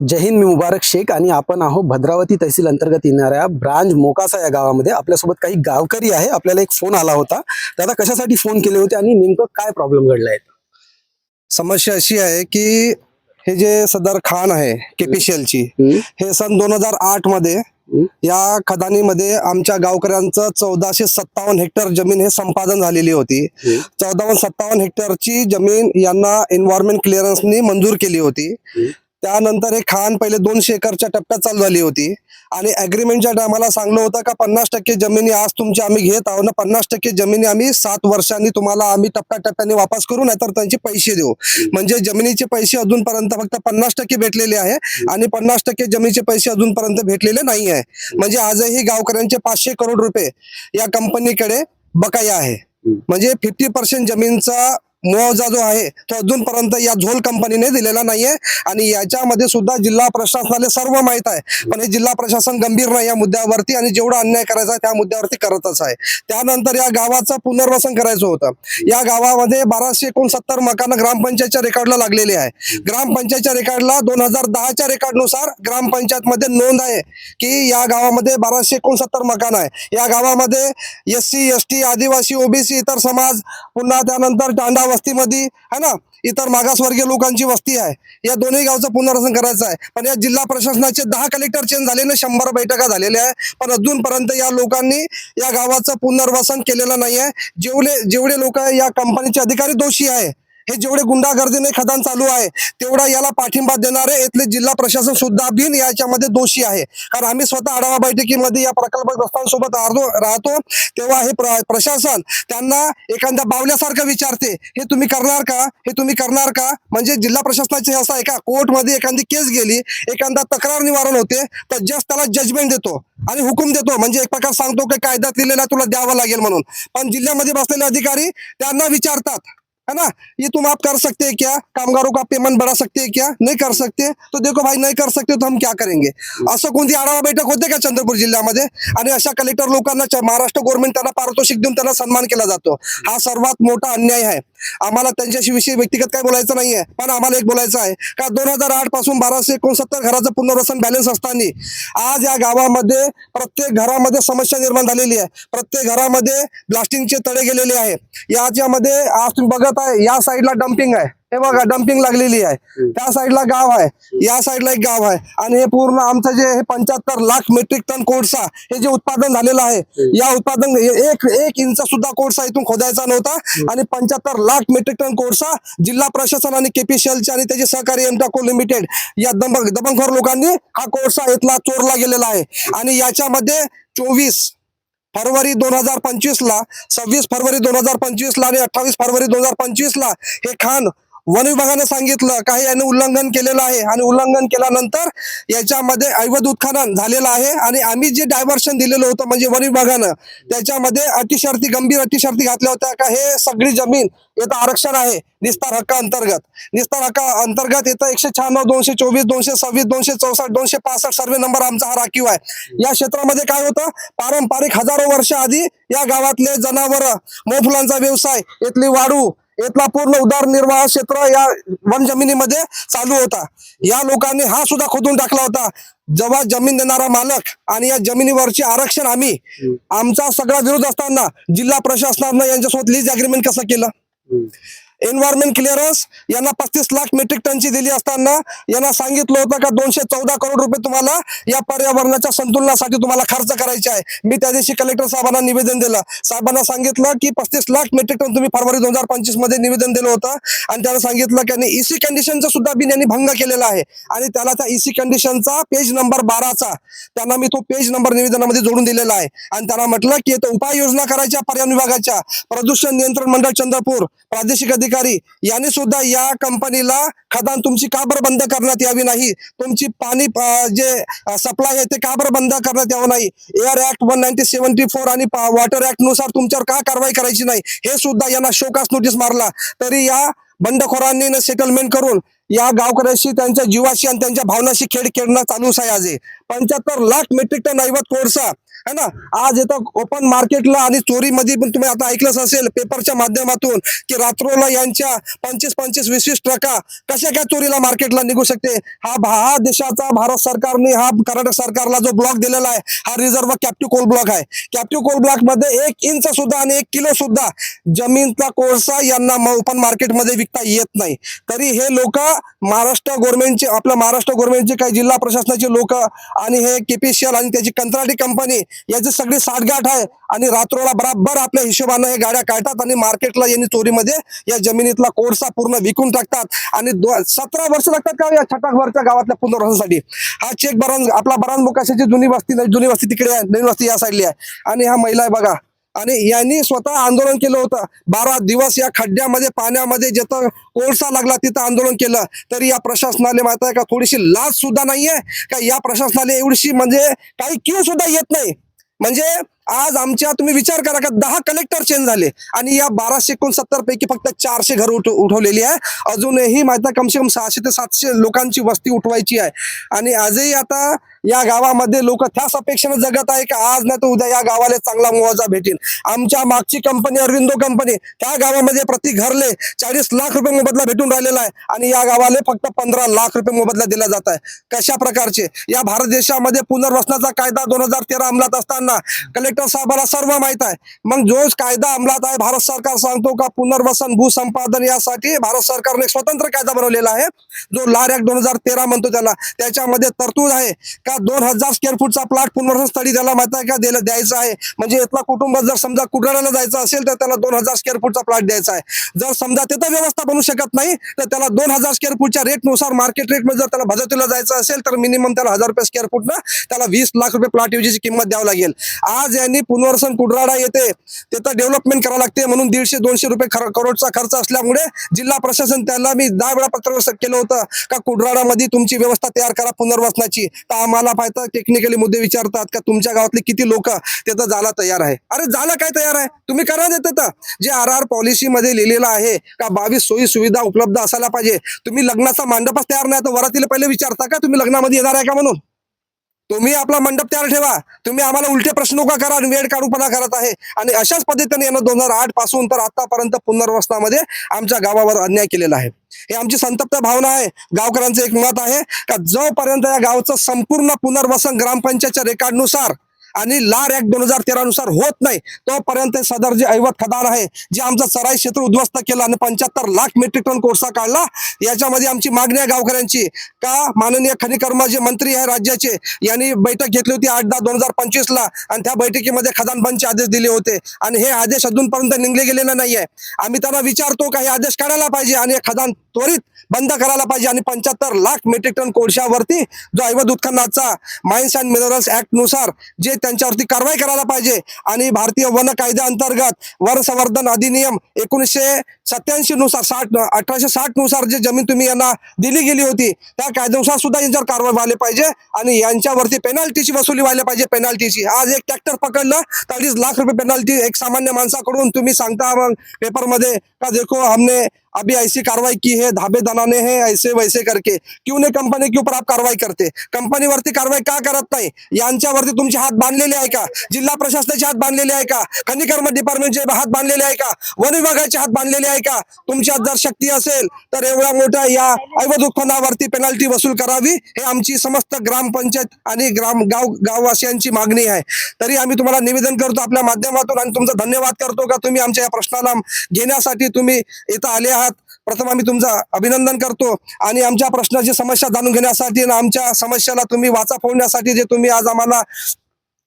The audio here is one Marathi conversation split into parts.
जय हिंद मी मुबारक शेख आणि आपण आहोत भद्रावती तहसील अंतर्गत येणाऱ्या ब्रांच मोकासा या गावामध्ये. आपल्यासोबत काही गावकरी आहे आपल्याला एक फोन आला होता. दादा कशासाठी फोन केले होते आणि नेमकं काय प्रॉब्लेम घडला आहे समस्या अशी आहे की हे जे सदर खान आहे केपीसीएलची हे सन दोन हजार आठमध्ये. या खदानीमध्ये आमच्या गावकऱ्यांचं चौदाशे सत्तावन्न हेक्टर जमीन हे संपादन झालेली होती. चौदावन्न सत्तावन्न हेक्टरची जमीन यांना एन्व्हायरमेंट क्लिअरन्सनी मंजूर केली होती. त्यानंतर हे खान पहिले दोनशे एकरच्या टप्प्यात चालू झाली होती. आणि अग्रीमेंटच्या टायमाला सांगलं होतं का पन्नास टक्के जमिनी आज तुमची आम्ही घेत आहोत. ना पन्नास टक्के जमिनी आम्ही सात वर्षांनी तुम्हाला आम्ही टप्प्याटप्प्याने वापस करू नाहीतर त्यांचे पैसे देऊ. म्हणजे जमिनीचे पैसे अजूनपर्यंत फक्त पन्नास टक्के भेटलेले आहे. आणि पन्नास टक्के जमिनीचे पैसे अजूनपर्यंत भेटलेले नाही आहे. म्हणजे आजही गावकऱ्यांचे पाचशे करोड रुपये या कंपनीकडे बकाया आहे. म्हणजे फिफ्टी पर्सेंट जमीनचा मुआवजा जो आहे तो अजूनपर्यंत या झोल कंपनीने दिलेला नाहीये. आणि याच्यामध्ये सुद्धा जिल्हा प्रशासनाला सर्व माहीत आहे. पण हे जिल्हा प्रशासन गंभीर नाही या मुद्द्यावरती आणि जेवढा अन्याय करायचा त्या मुद्द्यावरती करतच आहे. त्यानंतर या गावाचं पुनर्वसन करायचं होतं. या गावामध्ये बाराशे एकोणसत्तर मकानं ग्रामपंचायतच्या रेकॉर्डला लागलेली आहे. ग्रामपंचायतच्या रेकॉर्डला दोन हजार दहाच्या रेकॉर्डनुसार ग्रामपंचायतमध्ये नोंद आहे की या गावामध्ये बाराशे एकोणसत्तर मकान आहे. या गावामध्ये एस सी एस टी आदिवासी ओबीसी इतर समाज पुन्हा त्यानंतर तांडा वस्तीमध्ये है ना इतर मागासवर्गीय लोकांची वस्ती आहे. या दोन्ही गावचं पुनर्वसन करायचं आहे. पण या जिल्हा प्रशासनाचे दहा कलेक्टर चेंज झालेले शंभर बैठका झालेल्या आहे पण अजूनपर्यंत या लोकांनी या गावाचं पुनर्वसन केलेलं नाही आहे जेवढे जेवढे लोक या कंपनीचे अधिकारी दोषी आहे हे जेवढे गुंडागर्दीने खदान चालू आहे तेवढा याला पाठिंबा देणारे इथले जिल्हा प्रशासन सुद्धा बिन याच्यामध्ये दोषी आहे. कारण आम्ही स्वतः आढावा बैठकीमध्ये या प्रकल्पग्रस्तांसोबत राहतो राहतो तेव्हा हे प्रशासन त्यांना एखाद्या बावल्यासारखं विचारते हे तुम्ही करणार का? हे तुम्ही करणार का? म्हणजे जिल्हा प्रशासनाचे असं आहे का? कोर्टमध्ये एखादी केस गेली एखादा तक्रार निवारण होते तर जस्ट त्याला जजमेंट देतो आणि हुकूम देतो. म्हणजे एक प्रकार सांगतो की कायद्यात लिहिलेला तुला द्यावा लागेल म्हणून. पण जिल्ह्यामध्ये बसलेले अधिकारी त्यांना विचारतात है ना? ये तुम आप कर सकते हैं क्या? कामगारों का पेमेंट बढ़ा सकते हैं क्या? नहीं कर सकते। तो देखो भाई नहीं कर सकते तो हम क्या करेंगे? असं कोणती आढावा बैठक होते का चंद्रपूर जिल्ह्यामध्ये? आणि अशा कलेक्टर लोकांना महाराष्ट्र गव्हर्नमेंट त्यांना पारितोषिक देऊन त्यांना सन्मान केला जातो. हा सर्वात मोठा अन्याय आहे. आम्हाला त्यांच्याशी विषयी व्यक्तिगत काय बोलायचं नाहीये. पण आम्हाला एक बोलायचं आहे. का दोन हजार आठपासून बाराशे एकोणसत्तर घराचं पुनर्वसन बॅलन्स असताना आज या गावामध्ये प्रत्येक घरामध्ये समस्या निर्माण झालेली आहे. प्रत्येक घरामध्ये ब्लास्टिंगचे तडे गेलेले आहे. याच्यामध्ये आज तुम्ही बघत आहे या साईडला डम्पिंग आहे. हे बघा डम्पिंग लागलेली आहे. त्या साईडला गाव आहे. या साईडला एक गाव आहे. आणि हे पूर्ण आमचं जे हे पंच्याहत्तर लाख मेट्रिक टन कोळसा हे जे उत्पादन झालेलं आहे या उत्पादन एक एक इंच सुद्धा कोळसा इथून खोदायचा नव्हता. आणि पंच्याहत्तर लाख मेट्रिक टन कोळसा जिल्हा प्रशासन आणि केपीसीएलचे आणि त्याचे सहकारी एमटाको लिमिटेड या दबंग दबंगखोर लोकांनी हा कोळसा इथला चोरला गेलेला आहे. आणि याच्यामध्ये चोवीस फरवरी दोन हजार पंचवीस ला सव्वीस फरवरी दोन हजार पंचवीस ला आणि अठ्ठावीस फरवरी दोन हजार पंचवीस ला हे खान वन विभागाने सांगितलं काही याने उल्लंघन केलेलं आहे. आणि उल्लंघन केल्यानंतर याच्यामध्ये अवैध उत्खनन झालेलं आहे. आणि आम्ही जे डायव्हर्शन दिलेलं होतं म्हणजे वन विभागानं त्याच्यामध्ये अटीशर्ती गंभीर अटीशर्ती घातल्या होत्या का हे सगळी जमीन येतं आरक्षण आहे निस्तार हक्का अंतर्गत. निस्तार हक्का अंतर्गत येतं एकशे शहाण्णव दोनशे चोवीस दोनशे सव्वीस दोनशे चौसष्ट दोनशे पासष्ट सर्वे नंबर आमचा हा राखीव आहे. या क्षेत्रामध्ये काय होतं? पारंपरिक हजारो वर्ष आधी या गावातले जनावर मोफुलांचा व्यवसाय इथली वाढू इथला पूर्ण उदरनिर्वाह क्षेत्र या वन जमिनीमध्ये चालू होता. या लोकांनी हा सुद्धा खोदून टाकला होता. जेव्हा जमीन देणारा मालक आणि या जमिनीवरचे आरक्षण आम्ही आमचा सगळा विरोध असताना जिल्हा प्रशासनानं यांच्यासोबत लीज अग्रीमेंट कसं केलं? एन्व्हायरमेंट क्लिअरन्स यांना पस्तीस लाख मेट्रिक टनची दिली असताना यांना सांगितलं होतं का दोनशे चौदा करोड रुपये तुम्हाला या पर्यावरणाच्या संतुलनासाठी तुम्हाला खर्च करायचे आहे. मी त्या दिवशी कलेक्टर साहेबांना निवेदन दिलं. साहेबांना सांगितलं की पस्तीस लाख मेट्रिक टन तुम्ही फरवरी दोन हजार पंचवीसमध्ये निवेदन दिलं होतं. आणि त्याला सांगितलं की ईसी कंडिशनचा सुद्धा बिन यांनी भंग केलेला आहे. आणि त्याला त्या ईसी कंडिशनचा पेज नंबर बाराचा त्यांना मी तो पेज नंबर निवेदनामध्ये जोडून दिलेला आहे. आणि त्यांना म्हटलं की उपाययोजना करायच्या पर्यावरण विभागाच्या प्रदूषण नियंत्रण मंडळ चंद्रपूर प्रादेशिक अधिकारी यांनी सुद्धा या कंपनीला खदान तुमची का बरं बंद करण्यात यावी नाही? तुमची पाणी जे सप्लाय आहे ते का बरं बंद करण्यात यावं नाही? Air act one ninety seventy four आणि वॉटर ऍक्टनुसार तुमच्यावर का कारवाई करायची नाही? हे सुद्धा यांना शोकास नोटीस मारला. तरी या बंडखोरांनी सेटलमेंट करून या गावकऱ्याशी त्यांच्या जीवाशी आणि त्यांच्या भावनाशी खेळ खेळणं चालूच आहे आज पंच्याहत्तर लाख मेट्रिक टन ऐवत कोळसा है ना? आज येतं ओपन मार्केटला आणि चोरीमध्ये पण तुम्ही आता ऐकलंच असेल पेपरच्या माध्यमातून की रात्रोला यांच्या पंचवीस पंचवीस वीस वीस टक्का कशा काय चोरीला मार्केटला निघू शकते? हा भा- हा देशाचा भारत सरकारने हा कर्नाटक सरकारला जो ब्लॉक दिलेला आहे हा रिझर्व्ह कॅप्टिव्ह कोल ब्लॉक आहे. कॅप्टिव्ह कोल ब्लॉकमध्ये एक इंच सुद्धा आणि एक किलो सुद्धा जमीनचा कोळसा यांना ओपन मार्केटमध्ये विकता येत नाही. तरी हे लोक महाराष्ट्र गव्हर्नमेंटचे आपल्या महाराष्ट्र गव्हर्नमेंटचे काही जिल्हा प्रशासनाचे लोक आणि हे केपीसीएल आणि त्याची कंत्राटी कंपनी याची सगळी साठगाठ आहे आणि रात्रोला बराबर आपल्या हिशोबानं हे गाड्या काढतात आणि मार्केटला यांनी चोरीमध्ये या जमिनीतला कोळसा पूर्ण विकून टाकतात. आणि सतरा वर्ष लागतात का हो या छटाकवरच्या गावातल्या पुनर्वसनासाठी? हा चेक बरान आपला बरान मुकाशाची जुनी वस्ती जुनी वस्ती तिकडे आहे नवीन वस्ती या साईडली आहे. आणि हा महिला आहे बघा. आणि यांनी स्वतः आंदोलन केलं होतं. बारा दिवस या खड्ड्यामध्ये पाण्यामध्ये जिथं कोळसा लागला तिथं आंदोलन केलं. तरी या प्रशासनाला माहीत आहे का थोडीशी लाज सुद्धा नाहीये? का या प्रशासनाला एवढीशी म्हणजे काही क्यू सुद्धा येत नाही? म्हणजे आज आमच्या तुम्ही विचार करा का दहा कलेक्टर चेंज झाले आणि या बाराशे एकोणसत्तर पैकी फक्त चारशे घर उठ उठवलेली आहे. अजूनही माहिती आहे कमसे कम सहाशे ते सातशे लोकांची वस्ती उठवायची आहे. आणि आजही आता या गावामध्ये लोक त्याच अपेक्षेनं जगत आहे का आज नाही तर उद्या या गावाला चांगला मुआवजा भेटेल. आमच्या मागची कंपनी अरविंदो कंपनी त्या गावामध्ये प्रति घरले चाळीस लाख रुपये मोबदला भेटून राहिलेला आहे. आणि या गावाला फक्त पंधरा लाख रुपये मोबदला दिला जात आहे. कशा प्रकारचे? या भारत देशामध्ये पुनर्वसनाचा कायदा दोन हजार तेरा अंमलात असताना कलेक्टर साहेबाला सर्व माहीत आहे. मग जो कायदा अंमलात आहे भारत सरकार सांगतो का पुनर्वसन भूसंपादन यासाठी भारत सरकारने स्वतंत्र कायदा बनवलेला आहे. जो लार ऍक्ट दोन हजार तेरा म्हणतो त्याला. त्याच्यामध्ये तरतूद आहे का दोन हजार स्क्वेअर फूटचा प्लॉट पुनर्वसन स्थळी त्याला माहीत आहे का? द्यायचा आहे. म्हणजे इथला कुटुंब जर समजा कुडाळ्याला जायचं असेल तर त्याला दोन हजार स्क्वेअर फूटचा प्लॉट द्यायचा आहे. जर समजा तिथं व्यवस्था बनू शकत नाही तर त्याला दोन हजार स्क्वेअर फूटच्या रेटनुसार मार्केट रेटमध्ये जर त्याला भजवतीला जायचं असेल तर मिनिमम त्याला हजार रुपये स्क्वेअर फूटनं त्याला वीस लाख रुपये प्लॉट ऐवजीची किंमत द्यावं लागेल. आज यांनी पुनर्वसन कुडराडा येते तिथं डेव्हलपमेंट करावं लागते. म्हणून दीडशे दोनशे रुपये करोडचा खर्च असल्यामुळे जिल्हा प्रशासन त्याला मी दहा वेळा पत्र केलं होतं का कुडराडामध्ये तुमची व्यवस्था तयार करा पुनर्वसनाची. तर आम्हाला पाहता टेक्निकली मुद्दे विचारतात का तुमच्या गावातले किती लोक तिथं जायला तयार आहे. अरे झालं काय तयार आहे? तुम्ही करा देत तर. जे आर आर पॉलिसीमध्ये लिहिलेलं आहे का बावीस सोयी सुविधा उपलब्ध असायला पाहिजे. तुम्ही लग्नाचा मांडपच तयार नाही तर वरातील पहिले विचारता का तुम्ही लग्नामध्ये येणार आहे का म्हणून? तुम्ही आपला मंडप तयार ठेवा. तुम्ही आम्हाला उलटे प्रश्न नका करा आणि वेळ काढूपणा करत आहे. आणि अशाच पद्धतीने यानं दोन हजार आठपासून तर आतापर्यंत पुनर्वसनामध्ये आमच्या गावावर अन्याय केलेला आहे. हे आमची संतप्त भावना आहे. गावकऱ्यांचं एक मत आहे का जोपर्यंत या गावचं संपूर्ण पुनर्वसन ग्रामपंचायतच्या रेकॉर्डनुसार आणि लार ऍक्ट दोन हजार तेरा नुसार होत नाही. तोपर्यंत सदर जे ऐवत खदान आहे जे आमचं चराई क्षेत्र उद्ध्वस्त केलं आणि पंच्याहत्तर लाख मेट्रिक टन कोळसा काढला. याच्यामध्ये आमची मागणी आहे गावकऱ्यांची. का? माननीय खनिकर्मा जे मंत्री आहे राज्याचे यांनी बैठक घेतली होती आठ दहा दोन हजार पंचवीस ला आणि त्या बैठकीमध्ये खदान बंदचे आदेश दिले होते. आणि हे आदेश अजूनपर्यंत निघले गेलेले नाही आहे आम्ही त्यांना विचारतो का हे आदेश काढायला पाहिजे आणि हे खदान त्वरित बंद करायला पाहिजे आणि पंच्याहत्तर लाख मेट्रिक टन कोळशावरती जो ऐवत उत्खननाचा माइन्स अँड मिनरल्स ऍक्टनुसार जे त्यांच्यावरती कारवाई करायला पाहिजे. आणि भारतीय वन कायद्याअंतर्गत वन संवर्धन अधिनियम एकोणीसशे सत्याऐंशी नुसार साठ अठराशे साठनुसार जे जमीन तुम्ही यांना दिली गेली होती त्या कायद्यानुसार सुद्धा यांच्यावर कारवाई व्हायला पाहिजे. आणि यांच्यावरती पेनाल्टीची वसुली व्हायला पाहिजे पेनल्टीची आज एक ट्रॅक्टर पकडलं तर अडीच लाख रुपये पेनल्टी एक सामान्य माणसाकडून तुम्ही सांगता पेपरमध्ये का देखो हमने अभी ऐसी कार्रवाई की है धाबे दलाने हैं ऐसे वैसे करके। क्यों नहीं कंपनी के ऊपर आप कारवाई करते? कंपनीवरती कारवाई का करत नाही? यांच्यावरती तुमचे हात बांधलेले आहे का? जिल्हा प्रशासनाचे हात बांधलेले आहे का? खनिकर्म डिपार्टमेंटचे हात बांधलेले आहे का? वन विभागाचे हात बांधलेले आहे का? तुमच्यात जर शक्ती असेल तर एवढ्या मोठ्या या ऐवज उत्पन्नावरती पेनल्टी वसूल करावी. हे आमची समस्त ग्रामपंचायत आणि ग्राम गाव गाववासियांची मागणी आहे. तरी आम्ही तुम्हाला निवेदन करतो आपल्या माध्यमातून आणि तुमचा धन्यवाद करतो का? तुम्ही आमच्या या प्रश्नाला घेण्यासाठी तुम्ही इथं आले प्रथम आम्ही तुमचं अभिनंदन करतो आणि आमच्या प्रश्नाची समस्या जाणून घेण्यासाठी आणि आमच्या समस्याला तुम्ही वाचा फोडण्यासाठी जे तुम्ही आज आम्हाला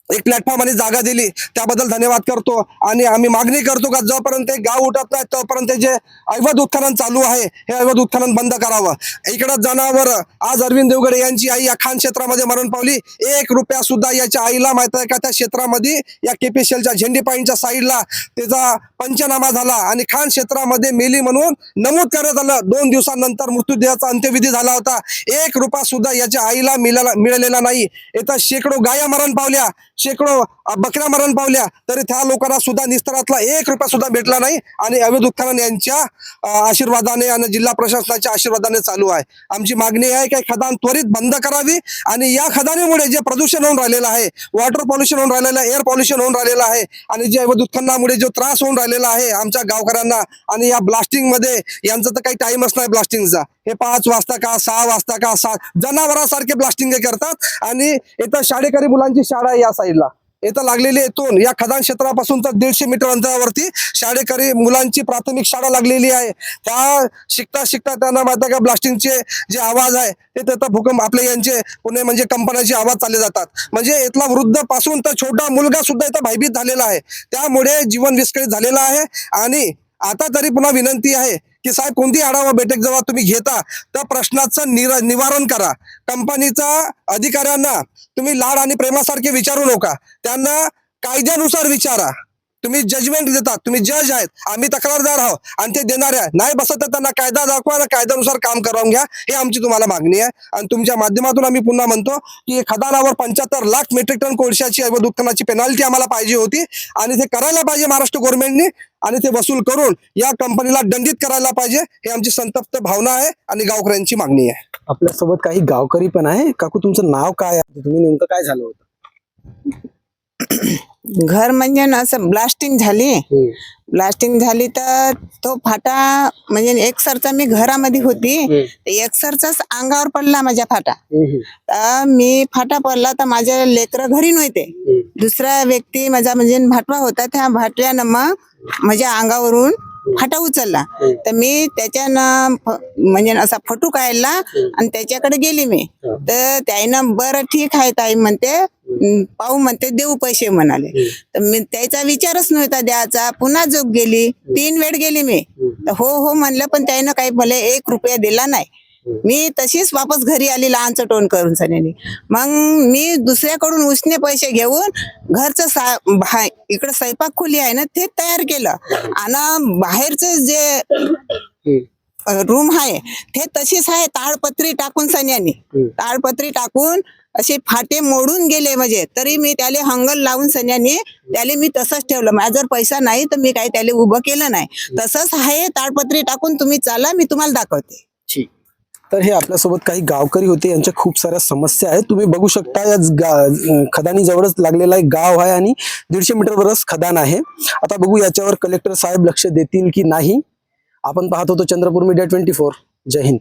एक प्लॅटफॉर्म आणि जागा दिली. त्याबद्दल धन्यवाद करतो. आणि आम्ही मागणी करतो का जोपर्यंत गाव उठत नाही तोपर्यंत जे अवैध उत्खनन चालू आहे हे अवैध उत्खनन बंद करावं. इकडं जनावर आज अरविंद देवगडे यांची आई या खान क्षेत्रामध्ये मरण पावली. एक रुपया सुद्धा याच्या आईला माहीत आहे का त्या क्षेत्रामध्ये या केपीसीएलच्या झेंडी पॉईंटच्या साईडला त्याचा पंचनामा झाला. आणि खान क्षेत्रामध्ये मेली म्हणून नमूद करण्यात आलं. दोन दिवसानंतर मृत्यूदेहाचा अंत्यविधी झाला होता. एक रुपया सुद्धा याच्या आईला मिळाला मिळालेला नाही. इथं शेकडो गाया मरण पावल्या. शेकडो बकऱ्या मरण पावल्या तरी त्या लोकांना सुद्धा निस्तरातला एक रुपया सुद्धा भेटला नाही. आणि अवैध उत्खनन यांच्या आशीर्वादाने आणि जिल्हा प्रशासनाच्या आशीर्वादाने चालू आहे. आमची मागणी आहे की खदान त्वरित बंद करावी आणि या खदानीमुळे जे प्रदूषण होऊन राहिलेलं आहे वॉटर पॉल्युशन होऊन राहिलेलं आहे एअर पॉल्युशन होऊन राहिलेलं आहे आणि जे अवैध उत्खननामुळे जो त्रास होऊन राहिलेला आहे आमच्या गावकऱ्यांना आणि या ब्लास्टिंगमध्ये तर काही टाइमच नाही ब्लास्टिंगचा हे पाच वाजता का सहा वाजता का सात जनावरांसारखे ब्लास्टिंग करतात आणि इथं शाळेकरी मुलांची शाळा आहे या साईडला. इथं लागलेली तोंड. या खदान क्षेत्रापासून तर दीडशे मीटर अंतरावरती शाळेकरी मुलांची प्राथमिक शाळा लागलेली आहे. त्या शिकता शिकता त्यांना माहिती आहे का ब्लास्टिंगचे जे आवाज आहे ते त्याचा भूकंप आपले यांचे पुणे म्हणजे कंपन्याचे आवाज चालले जातात. म्हणजे इथला वृद्धपासून तर छोटा मुलगा सुद्धा इथं भयभीत झालेला आहे. त्यामुळे जीवन विस्कळीत झालेलं आहे. आणि आता तरी पुन्हा विनंती आहे की साहेब कोणती आढावा बैठक जेव्हा तुम्ही घेता त्या प्रश्नाचं निर निवारण करा. कंपनीचा अधिकाऱ्यांना तुम्ही लाड आणि प्रेमासारखे विचारू नका. त्यांना कायद्यानुसार विचारा. तुम्ही जजमेंट देतात तुम्ही जज आहेत. आम्ही तक्रारदार आहोत. आणि ते देणार आहे नाही बसत तर त्यांना कायदा दाखवा आणि कायद्यानुसार काम करावून घ्या. हे आमची तुम्हाला मागणी आहे. आणि तुमच्या माध्यमातून आम्ही पुन्हा म्हणतो की खदानावर पंच्याहत्तर लाख मेट्रिक टन कोळशाची दुकानाची उत्खननाची पेनल्टी आम्हाला पाहिजे होती. आणि ते करायला पाहिजे महाराष्ट्र गव्हर्नमेंटनी आणि ते वसूल करून या कंपनीला दंडित करायला पाहिजे. हे आमची संतप्त भावना आहे आणि गावकऱ्यांची मागणी आहे. आपल्यासोबत काही गावकरी पण आहे. काकू तुमचं नाव काय आहे? तुम्ही नेमकं काय झालं होतं? घर म्हणजे ना असं ब्लास्टिंग झाली. ब्लास्टिंग झाली तर तो फाटा म्हणजे एकसरचा मी घरामध्ये होती. एकसरचाच अंगावर पडला माझ्या फाटा. तर मी फाटा पडला तर माझे लेकरं घरी नव्हते. दुसरा व्यक्ती माझा म्हणजे भाटवा होता त्या भाटव्यानं मग माझ्या अंगावरून फाटा उचलला. तर मी त्याच्यानं म्हणजे असा फटू काढला आणि त्याच्याकडे गेली मी. तर त्यानं बरं ठीक आहे ताई म्हणते. "हं, पाहू म्हणते देऊ पैसे म्हणाले. तर मी त्याचा विचारच नव्हता द्यायचा. पुन्हा जोग गेली. तीन वेळ गेली मी. हो हो म्हणलं पण त्यानं काही भले एक रुपया दिला नाही. मी तशीच वापस घरी आली लहानचं टोन करून सनेनी मग मी दुसऱ्याकडून उसने पैसे घेऊन घरचं सा इकडं स्वयंपाक खोली आहे ना ते तयार केलं. आणि बाहेरचं जे रूम आहे ते तशीच आहे ताळपत्री टाकून सन्यानी ताळपत्री टाकून असे फाटे मोडून गेले म्हणजे. तरी मी त्याले हंगल लावून सन्यानी त्याले मी तसंच ठेवलं. माझा जर पैसा नाही तर मी काही त्याले उभं केलं नाही. तसंच आहे ताळपत्री टाकून तुम्ही चला मी तुम्हाला दाखवते. तर हे आपल्यासोबत काही गावकरी होते यांच्या खूप साऱ्या समस्या आहेत. तुम्ही बघू शकता या खदानी जवळच लागलेला एक गाव आहे आणि दीडशे मीटरवरच खदान आहे. आता बघू याच्यावर कलेक्टर साहेब लक्ष देतील की नाही. आपण पाहत होतो चंद्रपूर मीडिया ट्वेंटी फोर. जय हिंद.